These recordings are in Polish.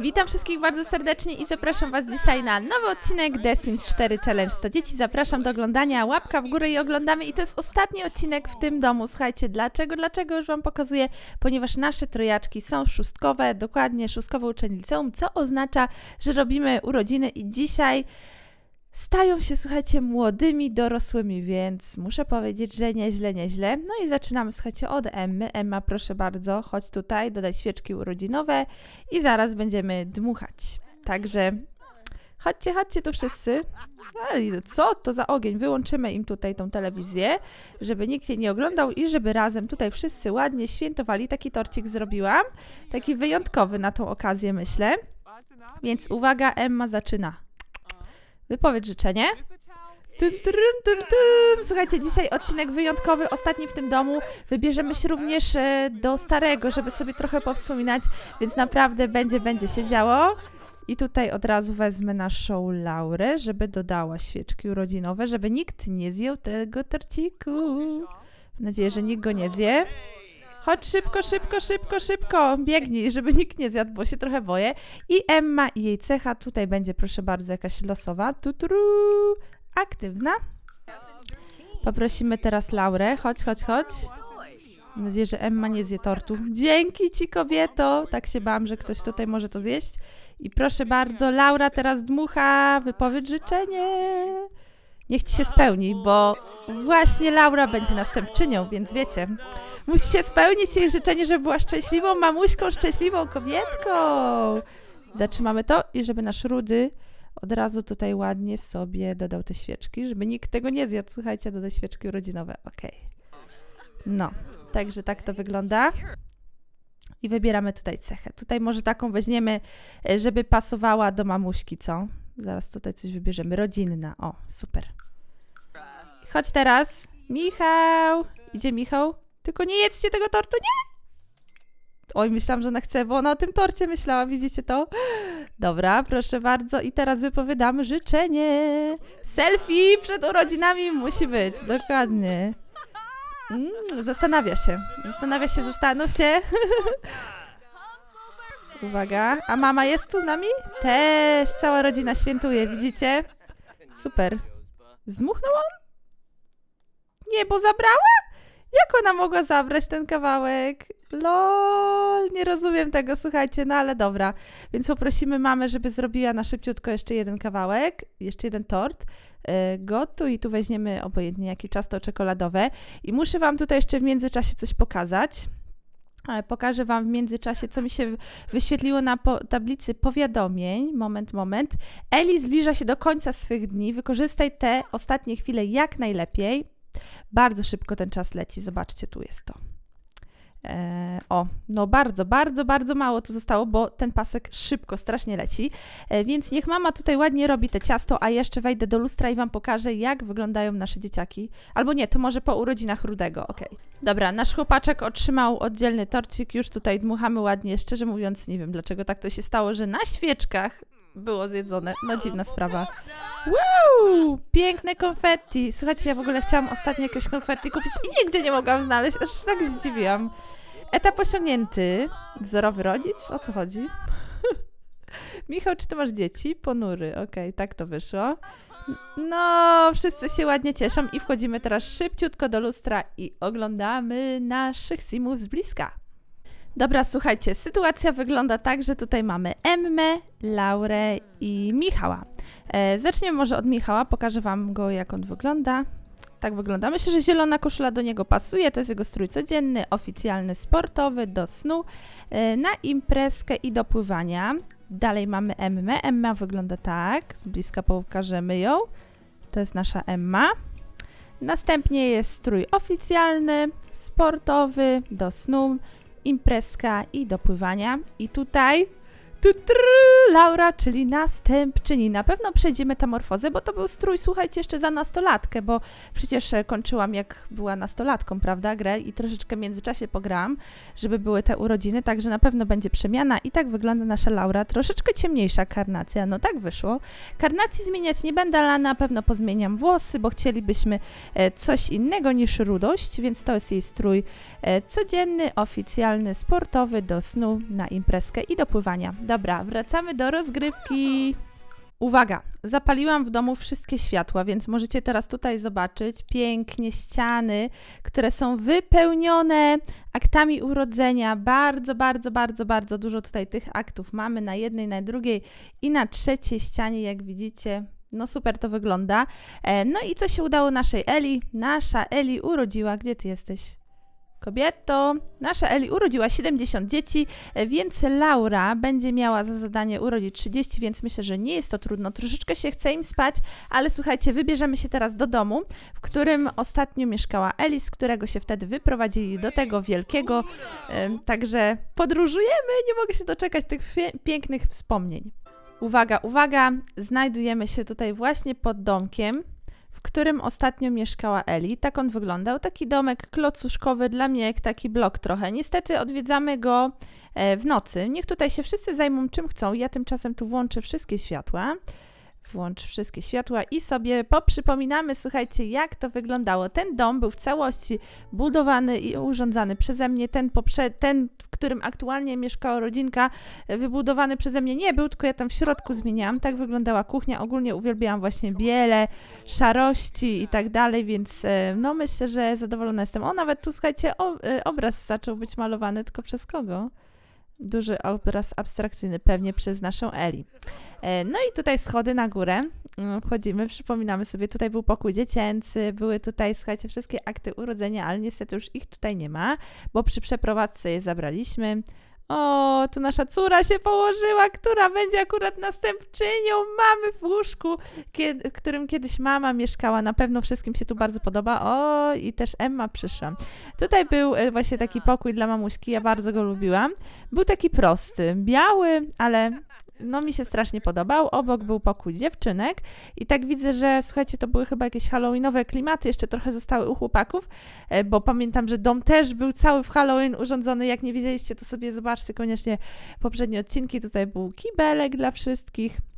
Witam wszystkich bardzo serdecznie i zapraszam Was dzisiaj na nowy odcinek The Sims 4 Challenge dla dzieci. Zapraszam do oglądania, łapka w górę i oglądamy. I to jest ostatni odcinek w tym domu. Słuchajcie, dlaczego? Dlaczego już Wam pokazuję? Ponieważ nasze trojaczki są szóstkowe, dokładnie szóstkowe uczeń liceum, co oznacza, że robimy urodziny i dzisiaj stają się, słuchajcie, młodymi, dorosłymi, więc muszę powiedzieć, że nieźle, nieźle. No i zaczynamy, słuchajcie, od Emmy. Emma, proszę bardzo, chodź tutaj, dodaj świeczki urodzinowe i zaraz będziemy dmuchać. Także chodźcie, chodźcie tu wszyscy. Ej, co to za ogień? Wyłączymy im tutaj tą telewizję, żeby nikt jej nie oglądał i żeby razem tutaj wszyscy ładnie świętowali. Taki torcik zrobiłam, taki wyjątkowy na tą okazję, myślę. Więc uwaga, Emma zaczyna. Wypowiedz życzenie. Tym, tym, tym, tym. Słuchajcie, dzisiaj odcinek wyjątkowy, ostatni w tym domu. Wybierzemy się również e, do starego, żeby sobie trochę powspominać, więc naprawdę będzie, będzie się działo. I tutaj od razu wezmę naszą Laurę, żeby dodała świeczki urodzinowe, żeby nikt nie zjął tego torciku. Mam nadzieję, że nikt go nie zje. Chodź szybko, szybko, szybko, szybko. Biegnij, żeby nikt nie zjadł, bo się trochę boję. I Emma i jej cecha tutaj będzie, proszę bardzo, jakaś losowa. Tuturu. Aktywna. Poprosimy teraz Laurę. Chodź, chodź, chodź. Mam nadzieję, że Emma nie zje tortu. Dzięki ci, kobieto. Tak się bałam, że ktoś tutaj może to zjeść. I proszę bardzo, Laura teraz dmucha. Wypowiedz życzenie. Niech ci się spełni, bo właśnie Laura będzie następczynią, więc wiecie, musi się spełnić jej życzenie, żeby była szczęśliwą mamuśką, szczęśliwą kobietką. Zatrzymamy to i żeby nasz rudy od razu tutaj ładnie sobie dodał te świeczki, żeby nikt tego nie zjadł. Słuchajcie, dodaj świeczki urodzinowe. Okej. No, także tak to wygląda. I wybieramy tutaj cechę. Tutaj może taką weźmiemy, e, żeby pasowała do mamuśki, co? Zaraz tutaj coś wybierzemy. Rodzinna. O, super. Chodź teraz. Michał. Idzie Michał. Tylko nie jedzcie tego tortu, nie! Oj, myślałam, że ona chce, bo ona o tym torcie myślała, widzicie to? Dobra, proszę bardzo. I teraz wypowiadamy życzenie. Selfie przed urodzinami musi być, dokładnie. Mm, zastanawia się. Zastanawia się, zastanów się. Uwaga. A mama jest tu z nami? Też. Cała rodzina świętuje, widzicie? Super. Zmuchnął on? Nie, bo zabrała? Jak ona mogła zabrać ten kawałek? Lol, nie rozumiem tego, słuchajcie, no ale dobra. Więc poprosimy mamę, żeby zrobiła na szybciutko jeszcze jeden kawałek, jeszcze jeden tort. Yy, gotuj i tu weźmiemy obojętnie jakie ciasto czekoladowe. I muszę wam tutaj jeszcze w międzyczasie coś pokazać. E, Pokażę Wam w międzyczasie, co mi się wyświetliło na po tablicy powiadomień. Moment, moment. Eli zbliża się do końca swych dni. Wykorzystaj te ostatnie chwile jak najlepiej. Bardzo szybko ten czas leci. Zobaczcie, tu jest to. E, o, no bardzo, bardzo, bardzo mało to zostało, bo ten pasek szybko, strasznie leci. E, więc niech mama tutaj ładnie robi te ciasto, a jeszcze wejdę do lustra i Wam pokażę, jak wyglądają nasze dzieciaki. Albo nie, to może po urodzinach Rudego, okej. Dobra, nasz chłopaczek otrzymał oddzielny torcik, już tutaj dmuchamy ładnie. Szczerze mówiąc, nie wiem dlaczego tak to się stało, że na świeczkach było zjedzone. No dziwna sprawa. Wow! Piękne konfetti. Słuchajcie, ja w ogóle chciałam ostatnio jakieś konfetti kupić i nigdzie nie mogłam znaleźć, aż tak zdziwiłam. Etap osiągnięty. Wzorowy rodzic? O co chodzi? Michał, czy ty masz dzieci? Ponury. Okej, tak to wyszło. No, wszyscy się ładnie cieszą i wchodzimy teraz szybciutko do lustra i oglądamy naszych simów z bliska. Dobra, słuchajcie, sytuacja wygląda tak, że tutaj mamy Emmę, Laurę i Michała. E, zaczniemy może od Michała, pokażę Wam go, jak on wygląda. Tak wygląda. Myślę, że zielona koszula do niego pasuje. To jest jego strój codzienny, oficjalny, sportowy, do snu, e, na imprezkę i do pływania. Dalej mamy Emmę. Emma wygląda tak. Z bliska pokażemy ją. To jest nasza Emma. Następnie jest strój oficjalny, sportowy, do snu, imprezka i do pływania. I tutaj Laura, czyli następczyni. Na pewno przejdzie metamorfozę, bo to był strój, słuchajcie, jeszcze za nastolatkę, bo przecież e, kończyłam jak była nastolatką, prawda, grę i troszeczkę w międzyczasie pograłam, żeby były te urodziny, także na pewno będzie przemiana i tak wygląda nasza Laura. Troszeczkę ciemniejsza karnacja, no tak wyszło. Karnacji zmieniać nie będę, ale na pewno pozmieniam włosy, bo chcielibyśmy e, coś innego niż rudość, więc to jest jej strój e, codzienny, oficjalny, sportowy, do snu, na imprezkę i do pływania. Dobra, wracamy do rozgrywki. Uwaga, zapaliłam w domu wszystkie światła, więc możecie teraz tutaj zobaczyć pięknie ściany, które są wypełnione aktami urodzenia. Bardzo, bardzo, bardzo, bardzo dużo tutaj tych aktów mamy na jednej, na drugiej i na trzeciej ścianie, jak widzicie. No super to wygląda. E, No i co się udało naszej Eli? Nasza Eli urodziła, gdzie ty jesteś? Kobieto, nasza Eli urodziła 70 dzieci, e, więc Laura będzie miała za zadanie urodzić 30, więc myślę, że nie jest to trudno. Troszeczkę się chce im spać, ale słuchajcie, wybierzemy się teraz do domu, w którym ostatnio mieszkała Eli, z którego się wtedy wyprowadzili do tego wielkiego. em, Także podróżujemy, nie mogę się doczekać tych pięknych wspomnień. Uwaga, uwaga, znajdujemy się tutaj właśnie pod domkiem w którym ostatnio mieszkała Eli. Tak on wyglądał. Taki domek klocuszkowy dla mnie, jak taki blok trochę. Niestety odwiedzamy go e, w nocy. Niech tutaj się wszyscy zajmą czym chcą. Ja tymczasem tu włączę wszystkie światła. Włącz wszystkie światła i sobie poprzypominamy, słuchajcie, jak to wyglądało. Ten dom był w całości budowany i urządzany przeze mnie. Ten, poprze- ten w którym aktualnie mieszkała rodzinka, e, wybudowany przeze mnie nie był, tylko ja tam w środku zmieniałam. Tak wyglądała kuchnia. Ogólnie uwielbiałam właśnie biele, szarości i tak dalej, więc e, no myślę, że zadowolona jestem. O, nawet tu słuchajcie, o, e, obraz zaczął być malowany, tylko przez kogo? Duży obraz abstrakcyjny, pewnie przez naszą Eli. E, No i tutaj schody na górę. Mm, Wchodzimy, przypominamy sobie, tutaj był pokój dziecięcy, były tutaj, słuchajcie, wszystkie akty urodzenia, ale niestety już ich tutaj nie ma, bo przy przeprowadzce je zabraliśmy. O, tu nasza córa się położyła, która będzie akurat następczynią mamy w łóżku, kiedy, którym kiedyś mama mieszkała. Na pewno wszystkim się tu bardzo podoba. O, i też Emma przyszła. Tutaj był e, właśnie taki pokój dla mamuśki, ja bardzo go lubiłam. Był taki prosty, biały, ale no mi się strasznie podobał. Obok był pokój dziewczynek i tak widzę, że słuchajcie, to były chyba jakieś halloweenowe klimaty, jeszcze trochę zostały u chłopaków, e, bo pamiętam, że dom też był cały w Halloween urządzony. Jak nie widzieliście, to sobie zobaczcie koniecznie poprzednie odcinki. Tutaj był kibelek dla wszystkich.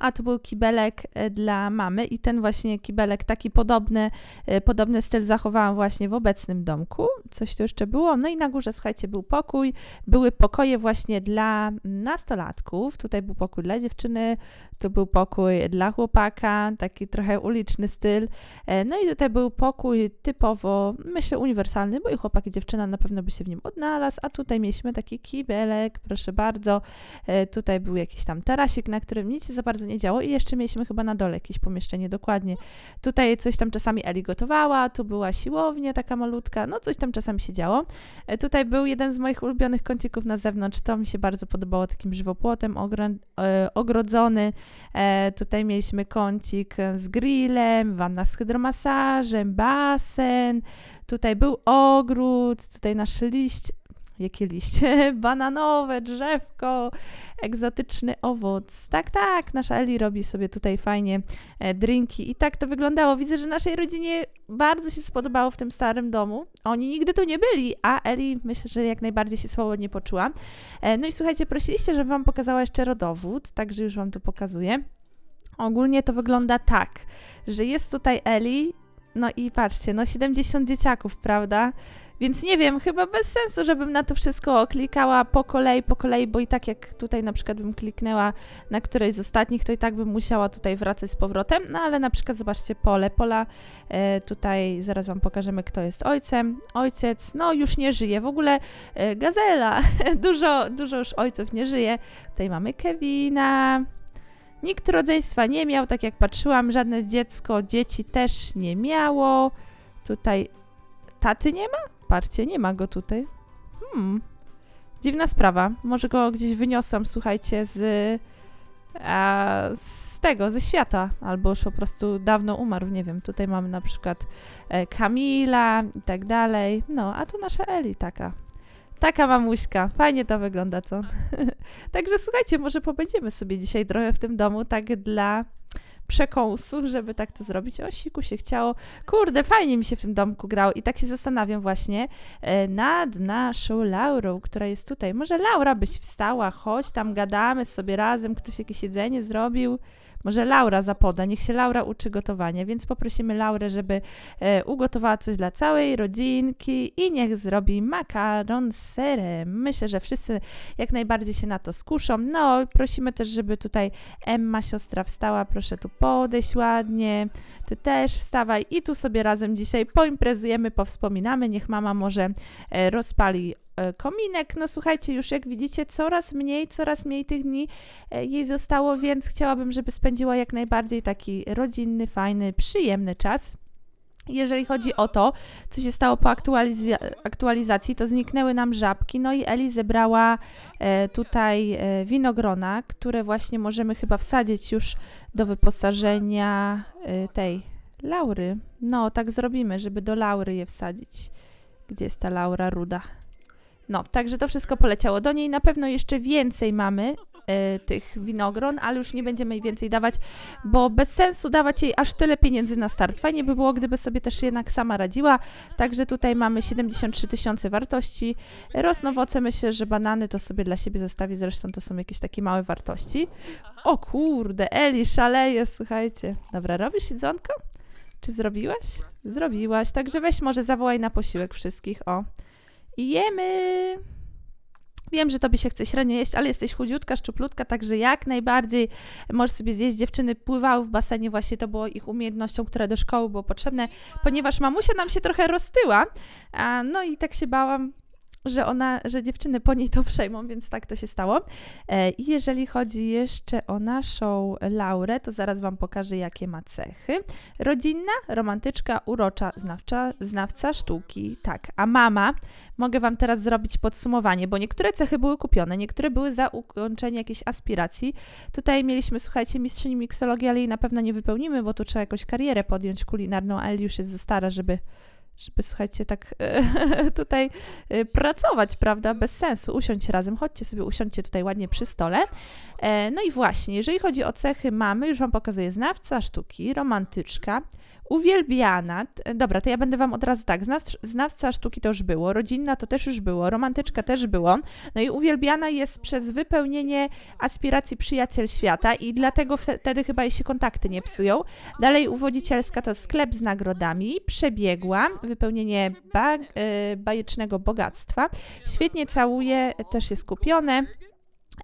A tu był kibelek e, dla mamy i ten właśnie kibelek, taki podobny, e, podobny styl zachowałam właśnie w obecnym domku. Coś tu jeszcze było. No i na górze, słuchajcie, był pokój. Były pokoje właśnie dla nastolatków. Tutaj był pokój dla dziewczyny, tu był pokój dla chłopaka, taki trochę uliczny styl. E, No i tutaj był pokój typowo, myślę, uniwersalny, bo i chłopak i dziewczyna na pewno by się w nim odnalazł. A tutaj mieliśmy taki kibelek, proszę bardzo. E, Tutaj był jakiś tam tarasik, na którym nic się za bardzo nie działo i jeszcze mieliśmy chyba na dole jakieś pomieszczenie dokładnie. Tutaj coś tam czasami Eli gotowała, tu była siłownia taka malutka, no coś tam czasami się działo. E, Tutaj był jeden z moich ulubionych kącików na zewnątrz, to mi się bardzo podobało, takim żywopłotem ogro- ogrodzony. E, Tutaj mieliśmy kącik z grillem, wanna z hydromasażem, basen. Tutaj był ogród, tutaj nasz liść, jakie liście? Bananowe, drzewko, egzotyczny owoc. Tak, tak, nasza Eli robi sobie tutaj fajnie e, drinki i tak to wyglądało. Widzę, że naszej rodzinie bardzo się spodobało w tym starym domu. Oni nigdy tu nie byli, a Eli myślę, że jak najbardziej się swobodnie poczuła. E, No i słuchajcie, prosiliście, żebym wam pokazała jeszcze rodowód, także już wam tu pokazuję. Ogólnie to wygląda tak, że jest tutaj Eli, no i patrzcie, no 70 dzieciaków, prawda? Więc nie wiem, chyba bez sensu, żebym na to wszystko klikała po kolei, po kolei, bo i tak jak tutaj na przykład bym kliknęła na którejś z ostatnich, to i tak bym musiała tutaj wracać z powrotem. No ale na przykład zobaczcie pole, pola, e, tutaj zaraz wam pokażemy, kto jest ojcem. Ojciec, no już nie żyje, w ogóle e, Gazela, dużo, dużo już ojców nie żyje. Tutaj mamy Kevina, Nikt rodzeństwa nie miał, tak jak patrzyłam, żadne dziecko, dzieci też nie miało. Tutaj taty nie ma? Patrzcie, nie ma go tutaj. Hmm. Dziwna sprawa. Może go gdzieś wyniosłam, słuchajcie, z, a, z tego, ze świata. Albo już po prostu dawno umarł, nie wiem. Tutaj mamy na przykład e, Kamila i tak dalej. No, a tu nasza Eli taka. Taka mamuśka. Fajnie to wygląda, co? Także słuchajcie, może pobędziemy sobie dzisiaj trochę w tym domu, tak dla przekąsu, żeby tak to zrobić. O, siku się chciało. Kurde, fajnie mi się w tym domku grało i tak się zastanawiam właśnie e, nad naszą Laurą, która jest tutaj. Może Laura byś wstała, chodź tam gadamy sobie razem, ktoś jakieś jedzenie zrobił. Może Laura zapoda, niech się Laura uczy gotowania, więc poprosimy Laurę, żeby e, ugotowała coś dla całej rodzinki i niech zrobi makaron z serem. Myślę, że wszyscy jak najbardziej się na to skuszą. No, prosimy też, żeby tutaj Emma, siostra, wstała. Proszę tu podejść ładnie. Ty też wstawaj i tu sobie razem dzisiaj poimprezujemy, powspominamy. Niech mama może e, rozpali kominek. No słuchajcie, już jak widzicie, coraz mniej, coraz mniej tych dni e, jej zostało, więc chciałabym, żeby spędziła jak najbardziej taki rodzinny, fajny, przyjemny czas. Jeżeli chodzi o to, co się stało po aktualiz- aktualizacji, to zniknęły nam żabki, no i Eli zebrała e, tutaj e, winogrona, które właśnie możemy chyba wsadzić już do wyposażenia e, tej Laury. No, tak zrobimy, żeby do Laury je wsadzić. Gdzie jest ta Laura Ruda? No, także to wszystko poleciało do niej. Na pewno jeszcze więcej mamy e, tych winogron, ale już nie będziemy jej więcej dawać, bo bez sensu dawać jej aż tyle pieniędzy na start. Fajnie by było, gdyby sobie też jednak sama radziła. Także tutaj mamy 73 tysiące wartości. Rosnowoce myślę, że banany to sobie dla siebie zostawi, zresztą to są jakieś takie małe wartości. O kurde, Eli szaleje, słuchajcie. Dobra, robisz jedzonko? Czy zrobiłaś? Zrobiłaś, także weź może zawołaj na posiłek wszystkich, o. Jemy! Wiem, że tobie się chce średnio jeść, ale jesteś chudziutka, szczuplutka, także jak najbardziej możesz sobie zjeść. Dziewczyny pływały w basenie, właśnie to było ich umiejętnością, które do szkoły było potrzebne, ponieważ mamusia nam się trochę roztyła, a, no i tak się bałam, że ona, że dziewczyny po niej to przejmą, więc tak to się stało. E, I jeżeli chodzi jeszcze o naszą Laurę, to zaraz Wam pokażę, jakie ma cechy. Rodzinna, romantyczka, urocza, znawcza, znawca sztuki, tak. A mama, mogę Wam teraz zrobić podsumowanie, bo niektóre cechy były kupione, niektóre były za ukończenie jakiejś aspiracji. Tutaj mieliśmy, słuchajcie, mistrzyni miksologii, ale jej na pewno nie wypełnimy, bo tu trzeba jakąś karierę podjąć kulinarną, ale już jest za stara, żeby żeby, słuchajcie, tak e, tutaj e, pracować, prawda, bez sensu, usiądź razem, chodźcie sobie, usiądźcie tutaj ładnie przy stole. E, no i właśnie, jeżeli chodzi o cechy mamy, już Wam pokazuję znawca sztuki, romantyczka, uwielbiana, dobra, to ja będę Wam od razu tak, znaw, znawca sztuki to już było, rodzinna to też już było, romantyczka też było, no i uwielbiana jest przez wypełnienie aspiracji przyjaciel świata i dlatego wtedy chyba jej się kontakty nie psują. Dalej uwodzicielska to sklep z nagrodami, przebiegła, wypełnienie ba, y, bajecznego bogactwa, świetnie całuje, też jest kupione,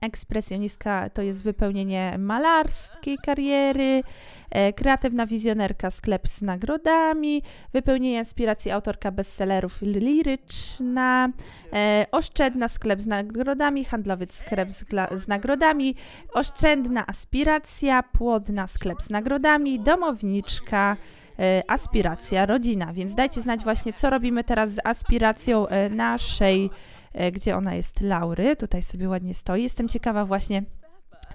Ekspresjonistka to jest wypełnienie malarskiej kariery, e, kreatywna wizjonerka sklep z nagrodami, wypełnienie aspiracji autorka bestsellerów liryczna, e, oszczędna sklep z nagrodami, handlowiec sklep z, z nagrodami, oszczędna aspiracja, płodna sklep z nagrodami, domowniczka, aspiracja, rodzina. Więc dajcie znać właśnie, co robimy teraz z aspiracją e, naszej e, gdzie ona jest, Laury. Tutaj sobie ładnie stoi. Jestem ciekawa właśnie,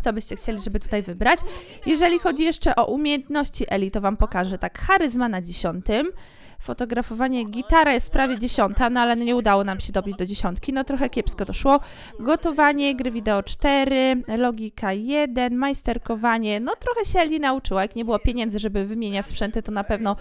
co byście chcieli, żeby tutaj wybrać. Jeżeli chodzi jeszcze o umiejętności Eli, to Wam pokażę. Tak, charyzma na dziesiątym. Fotografowanie, gitara jest prawie dziesiąta, no ale nie udało nam się dobić do dziesiątki, no trochę kiepsko to szło. Gotowanie, gry wideo 4, logika 1, majsterkowanie, no trochę się Eli nauczyła, jak nie było pieniędzy, żeby wymieniać sprzęty, to na pewno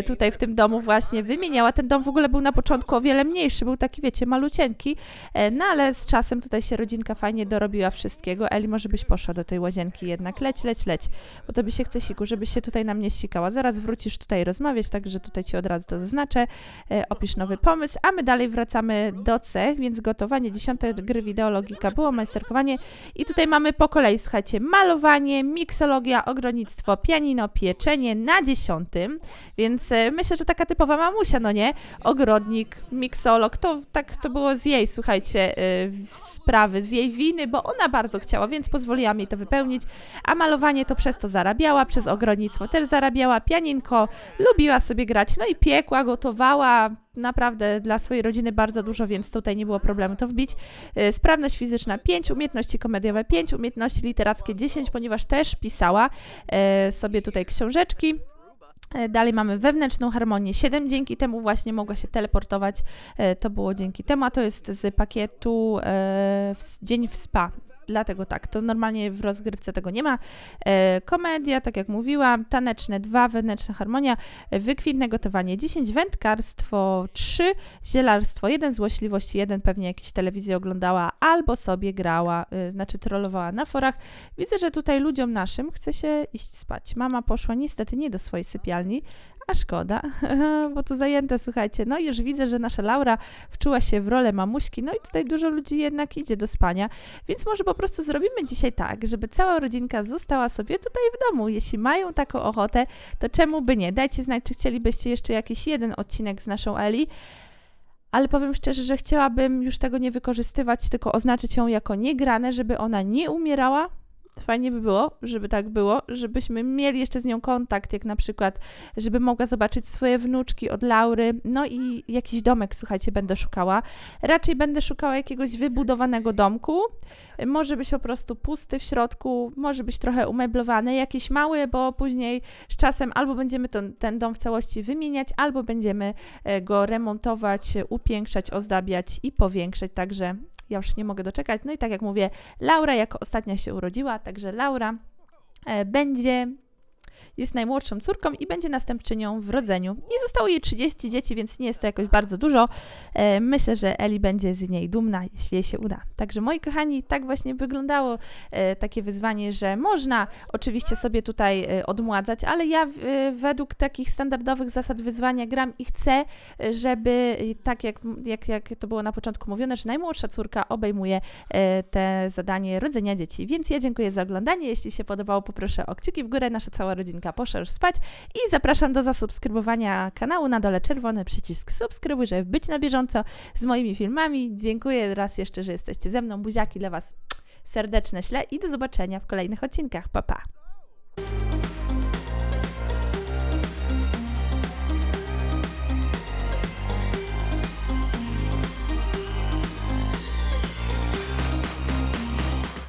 y, tutaj w tym domu właśnie wymieniała. Ten dom w ogóle był na początku o wiele mniejszy, był taki, wiecie, malucieńki, e, no ale z czasem tutaj się rodzinka fajnie dorobiła wszystkiego. Eli, może byś poszła do tej łazienki jednak, leć, leć, leć, bo to by się chce siku, żebyś się tutaj na mnie sikała. Zaraz wrócisz tutaj rozmawiać, także tutaj ci od razu to zaznaczę. E, opisz nowy pomysł, a my dalej wracamy do cech, więc gotowanie, dziesiąte gry wideo, logika było, majsterkowanie i tutaj mamy po kolei, słuchajcie, malowanie, miksologia, ogrodnictwo, pianino, pieczenie na dziesiątym, więc e, myślę, że taka typowa mamusia, no nie? Ogrodnik, miksolog, to tak to było z jej, słuchajcie, e, sprawy, z jej winy, bo ona bardzo chciała, więc pozwoliłam jej to wypełnić, a malowanie to przez to zarabiała, przez ogrodnictwo też zarabiała, pianinko, lubiła sobie grać, no i piekła, gotowała, naprawdę dla swojej rodziny bardzo dużo, więc tutaj nie było problemu to wbić. E, Sprawność fizyczna 5, umiejętności komediowe 5, umiejętności literackie 10, ponieważ też pisała e, sobie tutaj książeczki. E, Dalej mamy wewnętrzną harmonię 7, dzięki temu właśnie mogła się teleportować. To było dzięki temu, a to jest z pakietu w, Dzień w Spa. Dlatego tak, to normalnie w rozgrywce tego nie ma. E, komedia, tak jak mówiłam, taneczne 2, wewnętrzna harmonia, wykwintne gotowanie 10, wędkarstwo 3, zielarstwo 1, złośliwości 1, pewnie jakieś telewizję oglądała albo sobie grała, e, znaczy trollowała na forach. Widzę, że tutaj ludziom naszym chce się iść spać. Mama poszła niestety nie do swojej sypialni, a szkoda, bo to zajęte, słuchajcie. No już widzę, że nasza Laura wczuła się w rolę mamuśki, no i tutaj dużo ludzi jednak idzie do spania, więc może po prostu zrobimy dzisiaj tak, żeby cała rodzinka została sobie tutaj w domu. Jeśli mają taką ochotę, to czemu by nie? Dajcie znać, czy chcielibyście jeszcze jakiś jeden odcinek z naszą Eli. Ale powiem szczerze, że chciałabym już tego nie wykorzystywać, tylko oznaczyć ją jako niegrane, żeby ona nie umierała, Fajnie by było, żeby tak było, żebyśmy mieli jeszcze z nią kontakt, jak na przykład, żeby mogła zobaczyć swoje wnuczki od Laury, no i jakiś domek, słuchajcie, będę szukała. Raczej będę szukała jakiegoś wybudowanego domku, może być po prostu pusty w środku, może być trochę umeblowany, jakiś mały, bo później z czasem albo będziemy ten, ten dom w całości wymieniać, albo będziemy e, go remontować, upiększać, ozdabiać i powiększać, także ja już nie mogę doczekać. No i tak jak mówię, Laura jako ostatnia się urodziła, także Laura e, będzie jest najmłodszą córką i będzie następczynią w rodzeniu. I zostało jej 30 dzieci, więc nie jest to jakoś bardzo dużo. E, myślę, że Eli będzie z niej dumna, jeśli jej się uda. Także moi kochani, tak właśnie wyglądało e, takie wyzwanie, że można oczywiście sobie tutaj e, odmładzać, ale ja według takich standardowych zasad wyzwania gram i chcę, żeby tak jak, jak, jak to było na początku mówione, że najmłodsza córka obejmuje te zadanie rodzenia dzieci. Więc ja dziękuję za oglądanie. Jeśli się podobało, poproszę o kciuki w górę. Nasza cała rodzinka poszła już spać i zapraszam do zasubskrybowania kanału. Na dole czerwony przycisk subskrybuj, żeby być na bieżąco z moimi filmami. Dziękuję raz jeszcze, że jesteście ze mną. Buziaki dla Was serdeczne śle i do zobaczenia w kolejnych odcinkach. Pa, pa!